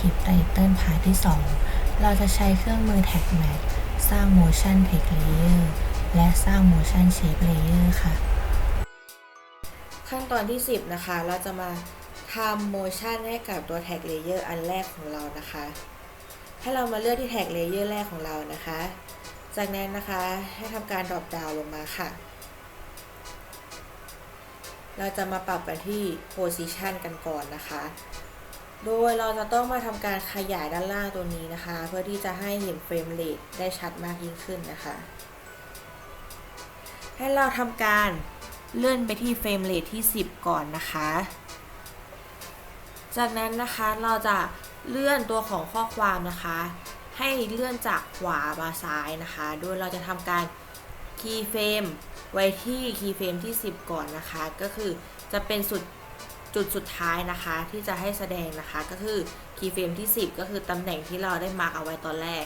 คลิปไตเติลพาร์ทที่ 2 เราจะใช้เครื่องมือ Tag Mat สร้าง Motion Text Layer และสร้าง Motion Shape Layer ค่ะ ขั้นตอนที่ 10 นะคะ เราจะมาทำ motion ให้กับตัว tag layer อันแรกของเรานะคะ ให้เรามาเลือกที่ tag layer แรกของเรานะคะ จากนั้นนะคะให้ทำการ drop down ลงมาค่ะ เราจะมาปรับกันที่ position กันก่อนนะคะ โดยเราจะต้องมาทำการขยายด้านล่างตัวนี้นะคะ เพื่อที่จะให้เห็น frame rate ได้ชัดมากยิ่งขึ้นนะคะ ให้เราทำการเลื่อนไปที่เฟรมเรทที่ 10 ก่อนนะคะ จากนั้นนะคะเราจะเลื่อนตัวของข้อความนะคะ ให้เลื่อนจากขวามาซ้ายนะคะ โดยเราจะทำการคีย์เฟรมไว้ที่คีย์เฟรมที่ 10 ก่อนนะคะ ก็คือจะเป็นสุด จุดสุดท้ายนะคะที่จะให้แสดงนะคะก็คือคีย์เฟรมที่ 10 ก็คือตำแหน่งที่เราได้มาร์กเอาไว้ตอนแรก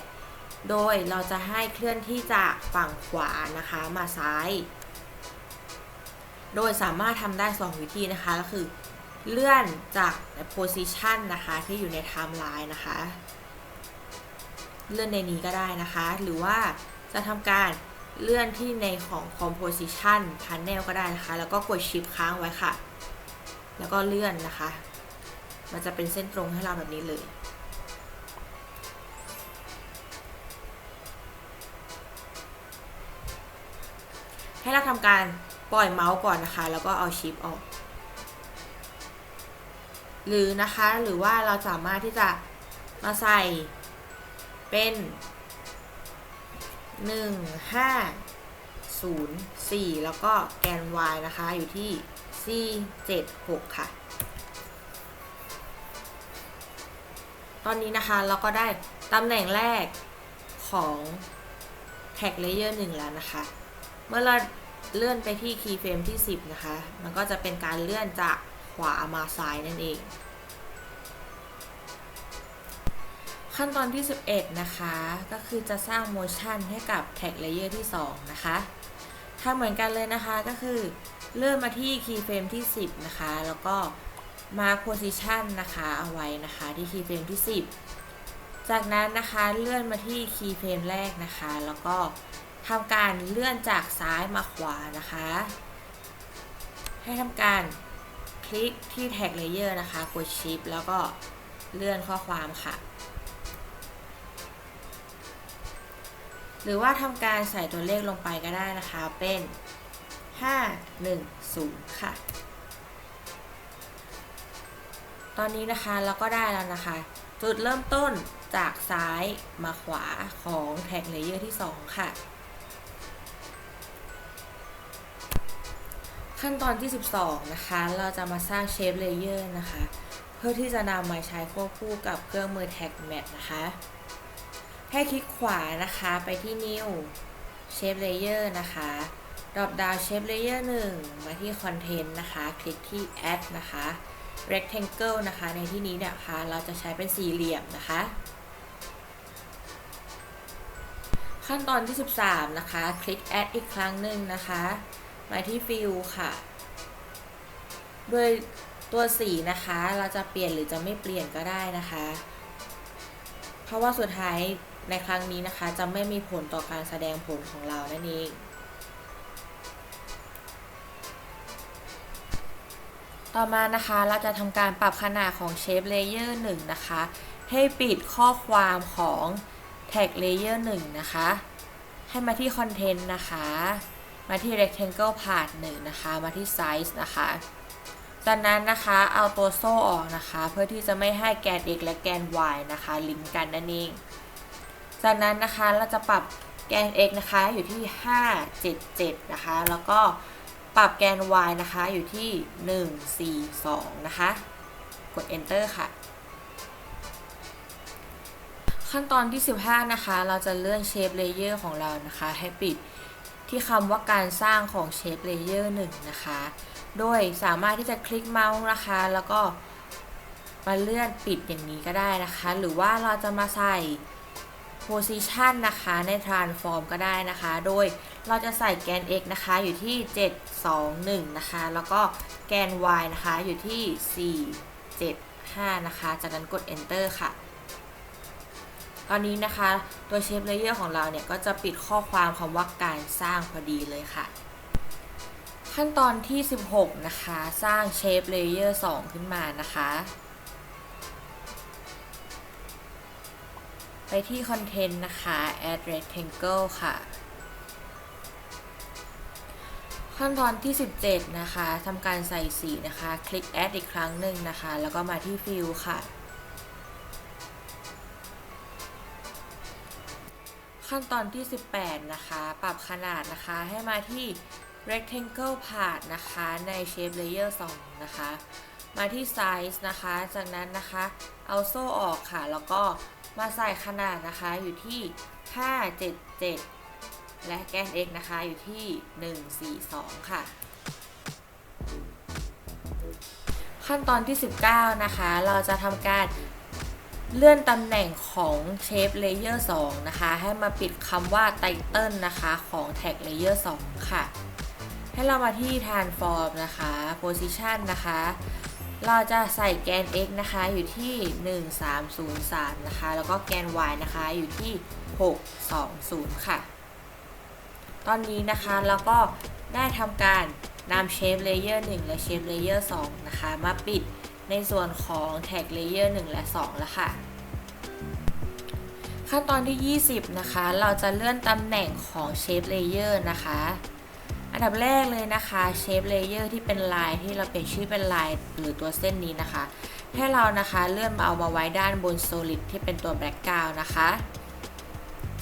โดยเราจะให้เคลื่อนที่จากฝั่งขวานะคะมาซ้าย โดยสามารถทำได้ 2 วิธีนะคะก็คือเลื่อนจาก position นะคะที่อยู่ใน timeline นะคะ เลื่อนในนี้ก็ได้นะคะ หรือว่าจะทำการเลื่อนที่ในของ composition panel ก็ได้นะคะ แล้วก็กด shift ค้างไว้ค่ะ แล้วก็เลื่อนนะคะ มันจะเป็นเส้นตรงให้เราแบบนี้เลย ให้เราทำการปล่อยเมาส์ก่อนนะคะ แล้วก็เอาชิปออก หรือนะคะหรือว่าเราสามารถที่จะมาใส่เป็น1 5 0 4แล้วก็แกน y นะคะอยู่ที่ c 7 6ค่ะ ตอนนี้นะคะเราก็ได้ตำแหน่งแรกของแท็กเลเยอร์1แล้วนะคะ เมื่อเราเลื่อนไปที่คีย์เฟรมที่ 10 นะคะ มันก็จะเป็นการเลื่อนจากขวามาซ้ายนั่นเอง ขั้นตอนที่ 11 นะคะ ก็คือจะสร้างโมชั่นให้กับแท็กเลเยอร์ที่ 2 นะคะทำเหมือนกันเลยนะคะก็คือ เลื่อนมาที่คีย์เฟรมที่ 10 นะคะ แล้วก็มาโพซิชันนะคะ เอาไว้นะคะที่คีย์เฟรมที่ 10 จากนั้นนะคะเลื่อนมาที่คีย์เฟรมแรกนะคะ แล้วก็ทำการเลื่อนจากซ้ายมาขวานะคะ ให้ทำการคลิกที่แท็กเลเยอร์นะคะ กดชิปแล้วก็เลื่อนข้อความค่ะ หรือว่าทำการใส่ตัวเลขลงไปก็ได้นะคะเป็น 510 ค่ะ ตอนนี้นะคะเราก็ได้แล้วนะคะ จุดเริ่มต้นจากซ้ายมาขวาของแท็กเลเยอร์ที่ 2 ค่ะ ขั้นตอนที่ 12 นะคะ เราจะมาสร้างเชฟเลเยอร์นะคะ เพื่อที่จะนำมาใช้ควบคู่กับเครื่องมือ Tag Mat นะคะ ให้คลิกขวานะคะไปที่ New Shape Layer นะคะ drop down Shape Layer 1มาที่ Content นะคะ คลิกที่ Add นะคะ Rectangle นะคะ ในที่นี้เนี่ยค่ะเราจะใช้เป็นสี่เหลี่ยมนะคะ ขั้นตอนที่ 13 นะคะ คลิก Add อีกครั้งหนึ่งนะคะ มาที่ Fill ค่ะโดยตัวสีนะคะ เราจะเปลี่ยนหรือจะไม่เปลี่ยนก็ได้นะคะ เพราะว่าสุดท้ายในครั้งนี้นะคะ จะไม่มีผลต่อการแสดงผลของเรานั่นเอง ต่อมานะคะเราจะทำการปรับขนาดของ Shape Layer 1 นะคะ ให้ปิดข้อความของ Tag Layer 1 นะคะ ให้มาที่ Content นะคะ มาที่ Rectangle Part 1 นะคะ มาที่ Size นะคะจากนั้นนะคะเอาตัวโซ่ออกนะคะ เพื่อที่จะไม่ให้แกน x และแกน y นะคะ ลิงก์กันนั่นเอง จากนั้นนะคะเราจะปรับแกน x นะคะอยู่ที่ 577 นะคะ แล้วก็ ปรับแกน y นะคะ อยู่ที่ 142 นะคะ กด enter ค่ะ ขั้นตอนที่ 15 นะคะ เราจะเลื่อน shape layer ของเรานะคะ ให้ปิดที่คำว่าการสร้างของ shape layer 1นะคะ โดยสามารถที่จะคลิกเมาส์นะคะ แล้วก็มาเลื่อนปิดอย่างนี้ก็ได้นะคะ หรือว่าเราจะมาใส่ position นะคะใน transform ก็ได้นะคะ โดย เราจะใส่แกน x นะคะอยู่ที่ 721 นะคะ แล้วก็แกน y นะคะอยู่ที่ 4 7 5 นะคะ จากนั้นกด enter ค่ะ ตอนนี้นะคะตัวเชฟเลเยอร์ของเราเนี่ยก็จะปิดข้อความคำว่าการสร้างพอดีเลยค่ะ ขั้นตอนที่ 16 นะคะ สร้างเชฟเลเยอร์2ขึ้นมานะคะ ไปที่คอนเทนต์นะคะ add rectangle ค่ะ ขั้นตอนที่ 17 นะคะทำการใส่สีนะคะ คลิก add อีกครั้งหนึ่งนะคะ แล้วก็มาที่ fill ค่ะ ขั้นตอนที่ 18 นะคะ ปรับขนาดนะคะให้มาที่ rectangle part นะคะใน shape layer 2 นะคะ มาที่ size นะคะ จากนั้นนะคะเอาโซ่ออกค่ะ แล้วก็มาใส่ขนาดนะคะอยู่ที่ 577 และแกน x นะคะอยู่ที่ 142 ค่ะ ขั้นตอนที่ 19 นะคะ เราจะทำการเลื่อนตำแหน่งของ Shape Layer 2นะคะ ให้มาปิดคำว่า Title นะคะของ Tag Layer 2ค่ะ ให้เรามาที่ Transform นะคะ Position นะคะ เราจะใส่แกน x นะคะอยู่ที่ 1303 นะคะ แล้วก็แกน y นะคะอยู่ที่ 620 ค่ะ ตอนนี้นะคะเราก็ได้ทำการนำ Shape Layer 1และ Shape Layer 2นะคะ มาปิดในส่วนของ Tag Layer 1และ 2 แล้วค่ะ ขั้นตอนที่ 20 นะคะ เราจะเลื่อนตำแหน่งของ Shape Layer นะคะ อันดับแรกเลยนะคะ Shape Layer ที่เป็นลายที่เราเป็นชื่อเป็นลายหรือตัวเส้นนี้นะคะ ให้เรานะคะเลื่อนมาเอามาไว้ด้านบน Solid ที่เป็นตัว Background นะคะ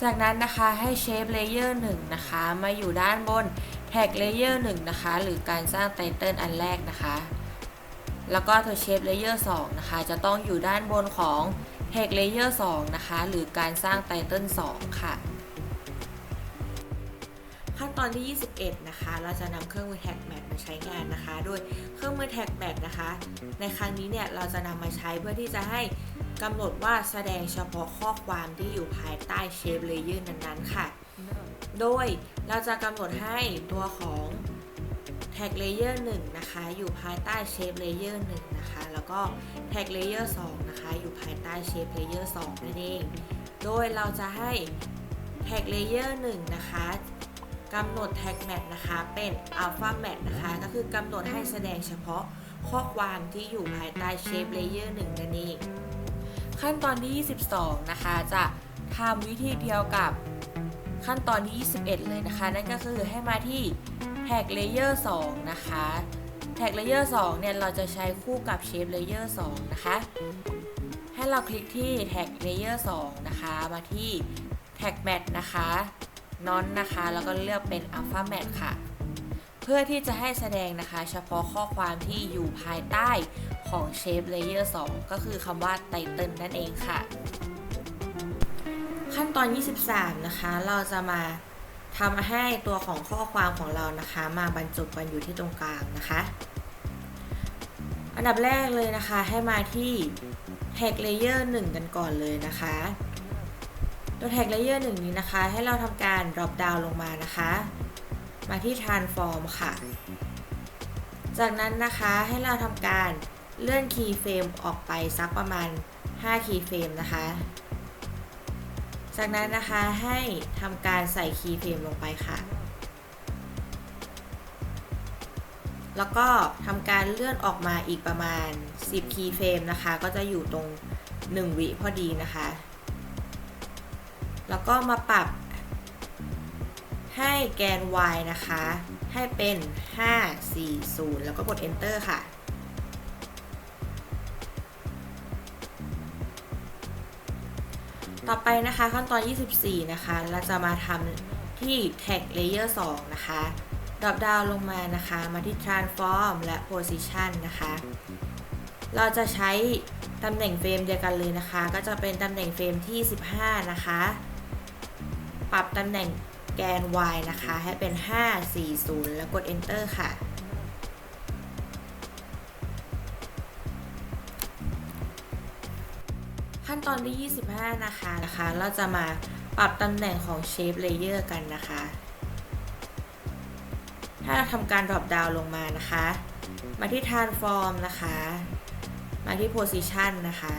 จากนั้นนะคะให้เชฟเลเยอร์1นะคะ มาอยู่ด้านบนแท็กเลเยอร์1นะคะ หรือการสร้างไตเติลอันแรกนะคะ แล้วก็ตัวเชฟเลเยอร์2นะคะ จะต้องอยู่ด้านบนของแท็กเลเยอร์2นะคะ หรือการสร้างไตเติล2ค่ะ ขั้นตอนที่ 21 นะคะ เราจะนำเครื่องมือ Tag Mat มาใช้งานนะคะ โดยเครื่องมือ Tag Mat นะคะ ในครั้งนี้เนี่ยเราจะนำมาใช้เพื่อที่จะให้กำหนดว่าแสดงเฉพาะข้อความที่อยู่ภายใต้ Shape Layer นั้นๆ ค่ะ โดยเราจะกำหนดให้ตัวของ Tag Layer 1นะคะ อยู่ภายใต้ Shape Layer 1นะคะ แล้วก็ Tag Layer 2นะคะ อยู่ภายใต้ Shape Layer 2นั่นเอง โดยเราจะให้ Tag Layer 1นะคะ กำหนด Tag Mat นะคะ เป็น Alpha Mat นะคะ ก็คือกำหนดให้แสดงเฉพาะข้อความที่อยู่ภายใต้ Shape Layer 1นั่นเองขั้นตอนที่ 22 นะคะ จะทำวิธีเดียวกับขั้นตอนที่ 21 เลยนะคะ นั่นก็คือให้มาที่ Tag Layer 2นะคะ Tag Layer 2เนี่ย เราจะใช้คู่กับ Shape Layer 2นะคะ ให้เราคลิกที่ Tag Layer 2นะคะ มาที่ Tag Mat นะคะ Non นะคะ แล้วก็เลือกเป็น Alpha Mat ค่ะ เพื่อที่จะให้แสดงนะคะ เฉพาะข้อความที่อยู่ภายใต้ของ Shape Layer 2 ก็คือคำว่า Title นั่นเองค่ะ ขั้นตอน 23 นะคะ เราจะมาทำให้ตัวของข้อความของเรานะคะ มาบรรจุกันอยู่ที่ตรงกลางนะคะ อันดับแรกเลยนะคะให้มาที่ Tag Layer 1 กันก่อนเลยนะคะ ตัว Tag Layer 1นี้นะคะ ให้เราทำการ drop down ลงมานะคะ มาที่ Transform ค่ะ จากนั้นนะคะให้เราทำการเลื่อน Keyframe ออกไปสักประมาณ 5 Keyframe นะคะ จากนั้นนะคะให้ทำการใส่ Keyframe ลงไปค่ะ แล้วก็ทำการเลื่อนออกมาอีกประมาณ 10 Keyframe นะคะ ก็จะอยู่ตรง 1 วิพอดีนะคะ แล้วก็มาปรับให้แกน y นะคะ ให้เป็น 540 แล้วก็กด enter ค่ะ ต่อไปนะคะขั้นตอน 24 นะคะ เราจะมาทำที่ tag layer 2 นะคะ drop down ลงมานะคะ มาที่ transform และ position นะคะ เราจะใช้ตำแหน่งเฟรมเดียวกันเลยนะคะ ก็จะเป็นตำแหน่งเฟรมที่ 15 นะคะ ปรับตำแหน่งแกน y นะคะ ให้เป็น 540 แล้วกด enter ค่ะ ขั้นตอนที่ 25 นะคะนะคะ เราจะมาปรับตำแหน่งของ shape layer กันนะคะ ถ้าเราทำการ drop down ลงมานะคะ มาที่ transform นะคะ มาที่ position นะคะ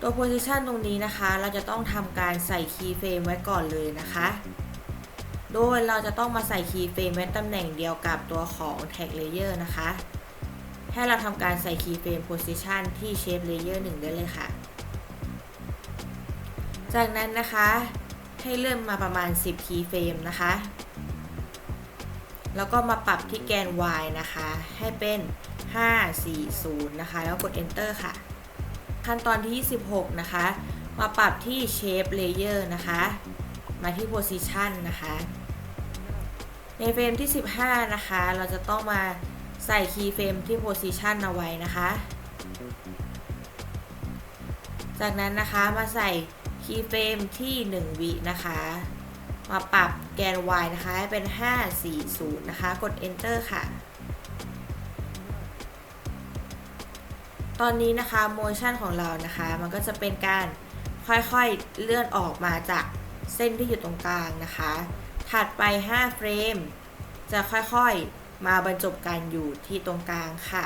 ตัว position ตรงนี้นะคะ เราจะต้องทำการใส่ keyframe ไว้ก่อนเลยนะคะ โดยเราจะต้องมาใส่ keyframe ไว้ตำแหน่งเดียวกับตัวของ tag layer นะคะ ให้เราทำการใส่ keyframe position ที่ shape layer 1 ได้เลยค่ะ จากนั้นนะคะ ให้เลื่อนมาประมาณ 10 keyframe นะคะ แล้วก็มาปรับที่แกน y นะคะ ให้เป็น 540 นะคะ แล้วกด enter ค่ะ ขั้นตอนที่ 26 นะคะ มาปรับที่ shape layer นะคะ มาที่ position นะคะ ในเฟรมที่ 15 นะคะ เราจะต้องมาใส่ key frame ที่ position เอาไว้นะคะ จากนั้นนะคะมาใส่ key frame ที่ 1 วินะคะ มาปรับแกน y นะคะให้เป็น 540 นะคะ กด enter ค่ะ ตอนนี้นะคะโมชั่นของเรานะคะ มันก็จะเป็นการค่อยๆเลื่อนออกมาจากเส้นที่อยู่ตรงกลางนะคะ ถัดไป 5 เฟรม จะค่อยๆมาบรรจบกันอยู่ที่ตรงกลางค่ะ